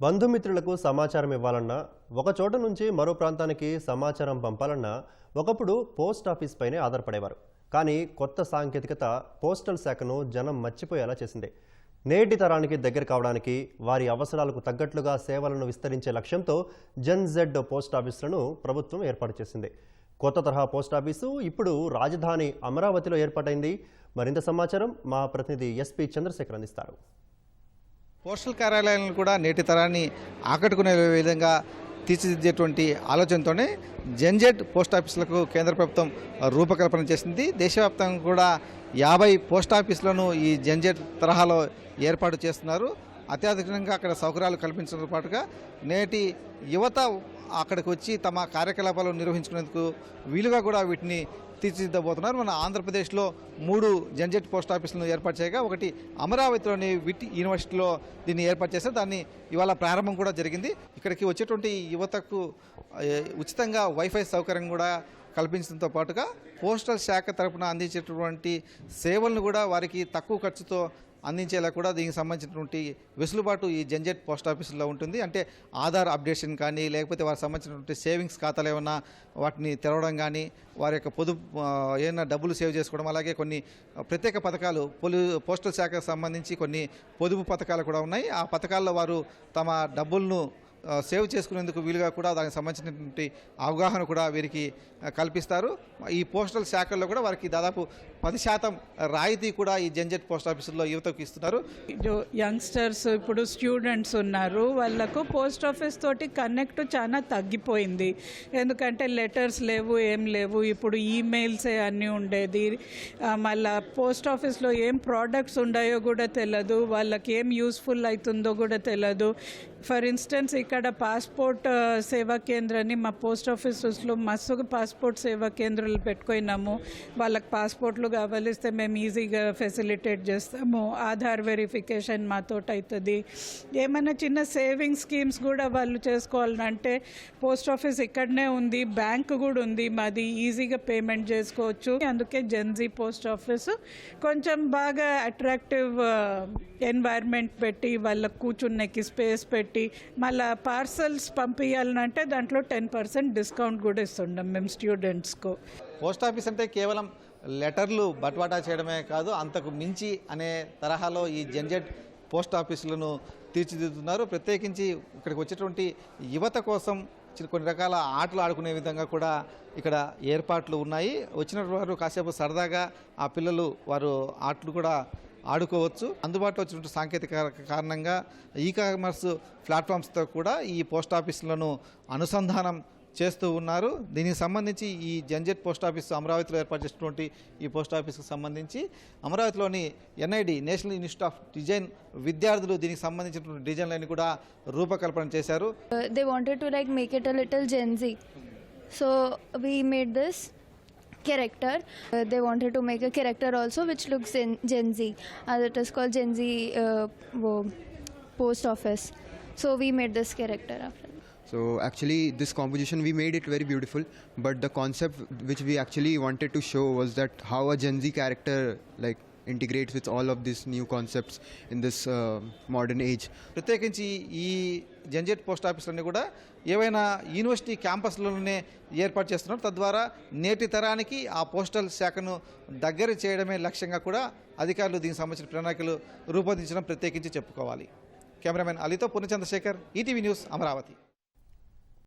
బంధుమిత్రులకు సమాచారం ఇవ్వాలన్నా ఒక చోట నుంచి మరో ప్రాంతానికి సమాచారం పంపాలన్నా ఒకప్పుడు పోస్ట్ ఆఫీస్ పైనే ఆధారపడేవారు. కానీ కొత్త సాంకేతికత పోస్టల్ శాఖను జనం మర్చిపోయేలా చేసింది. నేటి తరానికి దగ్గర కావడానికి వారి అవసరాలకు తగ్గట్లుగా సేవలను విస్తరించే లక్ష్యంతో జన్ జెడ్ పోస్ట్ ఆఫీసులను ప్రభుత్వం ఏర్పాటు చేసింది. కొత్త తరహా పోస్ట్ ఆఫీసు ఇప్పుడు రాజధాని అమరావతిలో ఏర్పాటైంది. మరింత సమాచారం మా ప్రతినిధి ఎస్పీ చంద్రశేఖర్ అందిస్తారు. పోస్టల్ కార్యాలయాలను కూడా నేటి తరాన్ని ఆకట్టుకునే విధంగా తీర్చిదిద్దేటువంటి ఆలోచనతోనే జెన్జెడ్ పోస్ట్ ఆఫీసులకు కేంద్ర ప్రభుత్వం రూపకల్పన చేసింది. దేశవ్యాప్తంగా కూడా యాభై పోస్ట్ ఆఫీసులను ఈ జెన్జెడ్ తరహాలో ఏర్పాటు చేస్తున్నారు. అత్యాధునికంగా అక్కడ సౌకర్యాలు కల్పించడంతో పాటుగా నేటి యువత అక్కడికి వచ్చి తమ కార్యకలాపాలు నిర్వహించుకునేందుకు వీలుగా కూడా వీటిని తీర్చిదిద్దబోతున్నారు. మన ఆంధ్రప్రదేశ్లో మూడు జంజెట్ పోస్ట్ ఆఫీసులను ఏర్పాటు చేయగా ఒకటి అమరావతిలోని విట్ యూనివర్సిటీలో దీన్ని ఏర్పాటు చేశారు. దాన్ని ఇవాళ ప్రారంభం కూడా జరిగింది. ఇక్కడికి వచ్చేటువంటి యువతకు ఉచితంగా వైఫై సౌకర్యం కూడా కల్పించడంతో పాటుగా పోస్టల్ శాఖ తరఫున అందించేటటువంటి సేవలను కూడా వారికి తక్కువ ఖర్చుతో అందించేలా కూడా దీనికి సంబంధించినటువంటి వెసులుబాటు ఈ జంజెట్ పోస్ట్ ఆఫీసులో ఉంటుంది. అంటే ఆధార్ అప్డేషన్ కానీ లేకపోతే వారికి సంబంధించినటువంటి సేవింగ్స్ ఖాతాలు ఏమైనా వాటిని తెరవడం కానీ వారి యొక్క పొదుపు ఏమైనా డబ్బులు సేవ్ చేసుకోవడం అలాగే కొన్ని ప్రత్యేక పథకాలు పొలి పోస్టల్ శాఖకు సంబంధించి కొన్ని పొదుపు పథకాలు కూడా ఉన్నాయి. ఆ పథకాల్లో వారు తమ డబ్బులను సేవ్ చేసుకునేందుకు వీలుగా కూడా దానికి సంబంధించినటువంటి అవగాహన కూడా వీరికి కల్పిస్తారు. ఈ పోస్టల్ శాఖల్లో కూడా వారికి దాదాపు పది శాతం రాయితీ కూడా ఈ జంజెట్ పోస్ట్ ఆఫీసుల్లో యువతకు ఇస్తున్నారు. యంగ్స్టర్స్ ఇప్పుడు స్టూడెంట్స్ ఉన్నారు వాళ్ళకు పోస్ట్ ఆఫీస్ తోటి కనెక్ట్ చాలా తగ్గిపోయింది. ఎందుకంటే లెటర్స్ లేవు ఏం లేవు. ఇప్పుడు ఈమెయిల్సే అన్నీ ఉండేది. మళ్ళా పోస్ట్ ఆఫీస్లో ఏం ప్రోడక్ట్స్ ఉన్నాయో కూడా తెలియదు వాళ్ళకి ఏం యూస్ఫుల్ అవుతుందో కూడా తెలియదు ఫర్ ఇన్స్టెన్స్ ఇక్కడ పాస్పోర్ట్ సేవా కేంద్రాన్ని మా పోస్ట్ ఆఫీసెస్లో మస్తుగా పాస్పోర్ట్ సేవా కేంద్రాలు పెట్టుకున్నాము. వాళ్ళకి పాస్పోర్ట్లు కావలిస్తే మేము ఈజీగా ఫెసిలిటేట్ చేస్తాము. ఆధార్ వెరిఫికేషన్ మాతోటి అవుతుంది ఏమైనా చిన్న సేవింగ్ స్కీమ్స్ కూడా వాళ్ళు చేసుకోవాలంటే పోస్ట్ ఆఫీస్ ఇక్కడనే ఉంది బ్యాంక్ కూడా ఉంది. మాది ఈజీగా పేమెంట్ చేసుకోవచ్చు. అందుకే జెన్జీ పోస్ట్ ఆఫీస్ కొంచెం బాగా అట్రాక్టివ్ ఎన్వైర్న్మెంట్ పెట్టి వాళ్ళకు కూర్చున్నకి స్పేస్ పెట్టి మళ్ళీ పార్సల్స్ పంపించాలంటే దాంట్లో టెన్ పర్సెంట్ డిస్కౌంట్ కూడా ఇస్తుండం మేము స్టూడెంట్స్కు. పోస్ట్ ఆఫీస్ అంటే కేవలం లెటర్లు బట్వాటా చేయడమే కాదు అంతకు మించి అనే తరహాలో ఈ జంజెట్ పోస్ట్ ఆఫీసులను తీర్చిదిద్దుతున్నారు. ప్రత్యేకించి ఇక్కడికి వచ్చేటువంటి యువత కోసం కొన్ని రకాల ఆటలు ఆడుకునే విధంగా కూడా ఇక్కడ ఏర్పాట్లు ఉన్నాయి. వచ్చిన వారు కాసేపు సరదాగా ఆ పిల్లలు వారు ఆటలు కూడా ఆడుకోవచ్చు. అందుబాటులో వచ్చినటువంటి సాంకేతిక కారణంగా ఈ కామర్స్ ప్లాట్ఫామ్స్తో కూడా ఈ పోస్ట్ ఆఫీసులను అనుసంధానం చేస్తూ ఉన్నారు. దీనికి సంబంధించి ఈ జంజెట్ పోస్ట్ ఆఫీస్ అమరావతిలో ఏర్పాటు చేసినటువంటి ఈ పోస్ట్ ఆఫీస్కి సంబంధించి అమరావతిలోని NID National Institute of Design విద్యార్థులు దీనికి సంబంధించినటువంటి డిజైన్లని కూడా రూపకల్పన చేశారు. They wanted to like make it a little Gen Z so we made this character. Uh, they wanted to make a character also which looks in Gen Z. Uh, it is called Gen Z uh, wo, post office. So we made this character after. So actually, this composition we made it very beautiful. But the concept which we actually wanted to show was that how a Gen Z character like integrates with all of these new concepts in this uh, modern age. പ്രത്യേകിച്ച് ഈ జంజెట్ post ఆఫీసులన్నీ కూడా ఏవైనా university క్యాంపస్లోనే ఏర్పాటు చేస్తున్నారు. తద్వారా నేటి తరానికి ఆ పోస్టల్ శాఖను దగ్గర చేయడమే లక్ష్యంగా కూడా అధికారులు దీనికి సంబంధించిన ప్రణాళికలు రూపొందించడం ప్రత్యేకించి చెప్పుకోవాలి. కెమెరామెన్ అలీతో పూర్ణచంద్రశేఖర్ ఈటీవీ న్యూస్ అమరావతి.